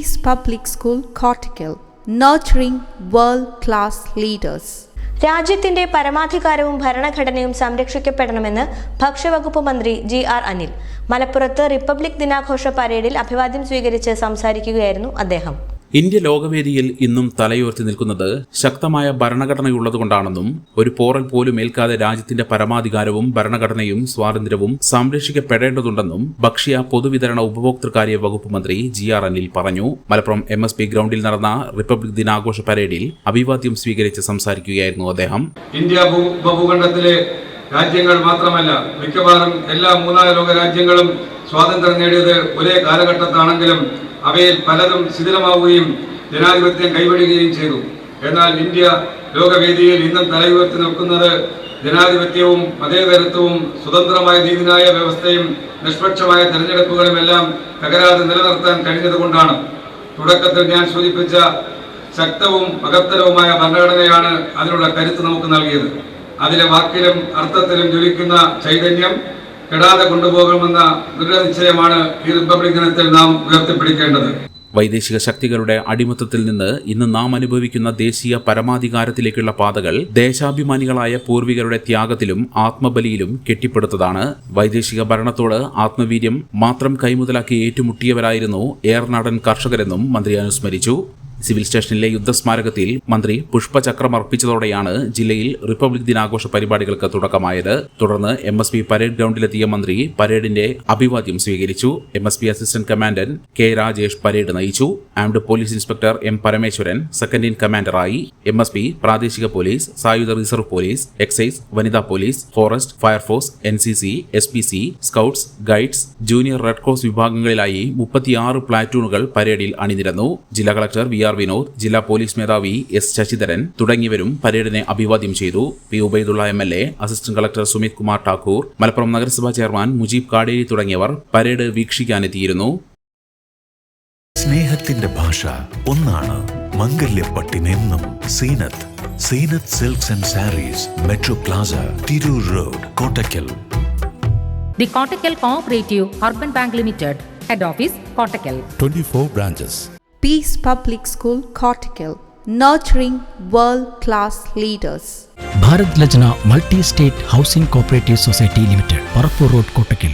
Peace Public School, Cortical, nurturing world class leaders. രാജ്യത്തിന്റെ പരമാധികാരവും ഭരണഘടനയും സംരക്ഷിക്കപ്പെടണമെന്ന് ഭക്ഷ്യവകുപ്പ് മന്ത്രി ജി ആർ അനിൽ മലപ്പുറത്ത് റിപ്പബ്ലിക് ദിനാഘോഷ പരേഡിൽ അഭിവാദ്യം സ്വീകരിച്ച് സംസാരിക്കുകയായിരുന്നു അദ്ദേഹം ഇന്ത്യ ലോകവേദിയിൽ ഇന്നും തലയുയർത്തി നിൽക്കുന്നത് ശക്തമായ ഭരണഘടനയുള്ളതുകൊണ്ടാണെന്നും ഒരു പോറൽ പോലും ഏൽക്കാതെ രാജ്യത്തിന്റെ പരമാധികാരവും ഭരണഘടനയും സ്വാതന്ത്ര്യവും സംരക്ഷിക്കപ്പെടേണ്ടതുണ്ടെന്നും ഭക്ഷ്യ പൊതുവിതരണ ഉപഭോക്തൃകാര്യ വകുപ്പ് മന്ത്രി ജി ആർ അനിൽ പറഞ്ഞു. മലപ്പുറം എം എസ് പി ഗ്രൗണ്ടിൽ നടന്ന റിപ്പബ്ലിക് ദിനാഘോഷ പരേഡിൽ അഭിവാദ്യം സ്വീകരിച്ച് സംസാരിക്കുകയായിരുന്നു അദ്ദേഹം. ഇന്ത്യ രാജ്യങ്ങൾ മാത്രമല്ല മിക്കവാറും എല്ലാ മൂന്നാൽ ലോക രാജ്യങ്ങളും സ്വാതന്ത്ര്യം നേടിയത് ഒരേ കാലഘട്ടത്താണെങ്കിലും അവയിൽ പലതും ശിഥിലമാവുകയും ജനാധിപത്യം കൈവഴുകയും ചെയ്തു. എന്നാൽ ഇന്ത്യ ലോകവേദിയിൽ ഇന്നും തലയുയർത്തി നിൽക്കുന്നത് ജനാധിപത്യവും മതേതരത്വവും സ്വതന്ത്രമായ നീതിന്യായ വ്യവസ്ഥയും നിഷ്പക്ഷമായ തെരഞ്ഞെടുപ്പുകളുമെല്ലാം തകരാതെ നിലനിർത്താൻ കഴിഞ്ഞതുകൊണ്ടാണ്. തുടക്കത്തിൽ ഞാൻ സൂചിപ്പിച്ച ശക്തവും മകത്തരവുമായ ഭരണഘടനയാണ് അതിനുള്ള കരുത്ത് നമുക്ക് നൽകിയത്. അതിലെ വാക്കിലും അർത്ഥത്തിലും ജ്വലിക്കുന്ന ചൈതന്യം കെടാതെ കൊണ്ടുപോകണമെന്ന ദൃഢനിശ്ചയമാണ് ഈ റിപ്പബ്ലിക് ദിനത്തിൽ നാം ഉയർത്തിപ്പിടിക്കേണ്ടത്. വൈദേശിക ശക്തികളുടെ അടിമത്തത്തിൽ നിന്ന് ഇന്ന് നാം അനുഭവിക്കുന്ന ദേശീയ പരമാധികാരത്തിലേക്കുള്ള പാതകൾ ദേശാഭിമാനികളായ പൂർവികരുടെ ത്യാഗത്തിലും ആത്മബലിയിലും കെട്ടിപ്പടുത്തതാണ്. വൈദേശിക ഭരണത്തോട് ആത്മവീര്യം മാത്രം കൈമുതലാക്കി ഏറ്റുമുട്ടിയവരായിരുന്നു ഏർനാടൻ കർഷകരെന്നും മന്ത്രി അനുസ്മരിച്ചു. സിവിൽ സ്റ്റേഷനിലെ യുദ്ധസ്മാരകത്തിൽ മന്ത്രി പുഷ്പചക്രം അർപ്പിച്ചതോടെയാണ് ജില്ലയിൽ റിപ്പബ്ലിക് ദിനാഘോഷ പരിപാടികൾക്ക് തുടക്കമായത്. തുടർന്ന് എം എസ് പി പരേഡ് ഗ്രൗണ്ടിലെത്തിയ മന്ത്രി പരേഡിന്റെ അഭിവാദ്യം സ്വീകരിച്ചു. M S P assistant commandant K Rajesh parade നയിച്ചു. Armed police inspector M Parameswaran second in കമാൻഡറായി M S P പ്രാദേശിക പോലീസ് സായുധ റിസർവ് പോലീസ് എക്സൈസ് വനിതാ police forest fire force N C C S P C scouts guides junior red cross വിഭാഗങ്ങളിലായി മുപ്പത്തിയാറ് പ്ലാറ്റൂണുകൾ പരേഡിൽ അണിനിരന്നു. ജില്ലാ collector V R Vinod ജില്ലാ police മേധാവി എസ് ശശിധരൻ തുടങ്ങിയവരും പരേഡിനെ അഭിവാദ്യം ചെയ്തു. P Ubaidullah M L A assistant collector Sumit Kumar Thakur Malappuram നഗരസഭാ ചെയർമാൻ മുജീബ് കാടേരി തുടങ്ങിയവർ പരേഡ് വീക്ഷിക്കാനെത്തിയിരുന്നു. സ്നേഹത്തിന്റെ ഭാഷ ഒന്നാണ് മംഗല്യപ്പട്ടിനെന്നും Zeenath Zeenath silks and sarees metro plaza Tirur road Kottakkal Kottakkal cooperative urban bank limited head office Kottakkal. Twenty 24 branches. Peace Public School, Cortical, nurturing world class leaders. Bharat Lajna multi state housing cooperative society limited Parappur road Kottakkal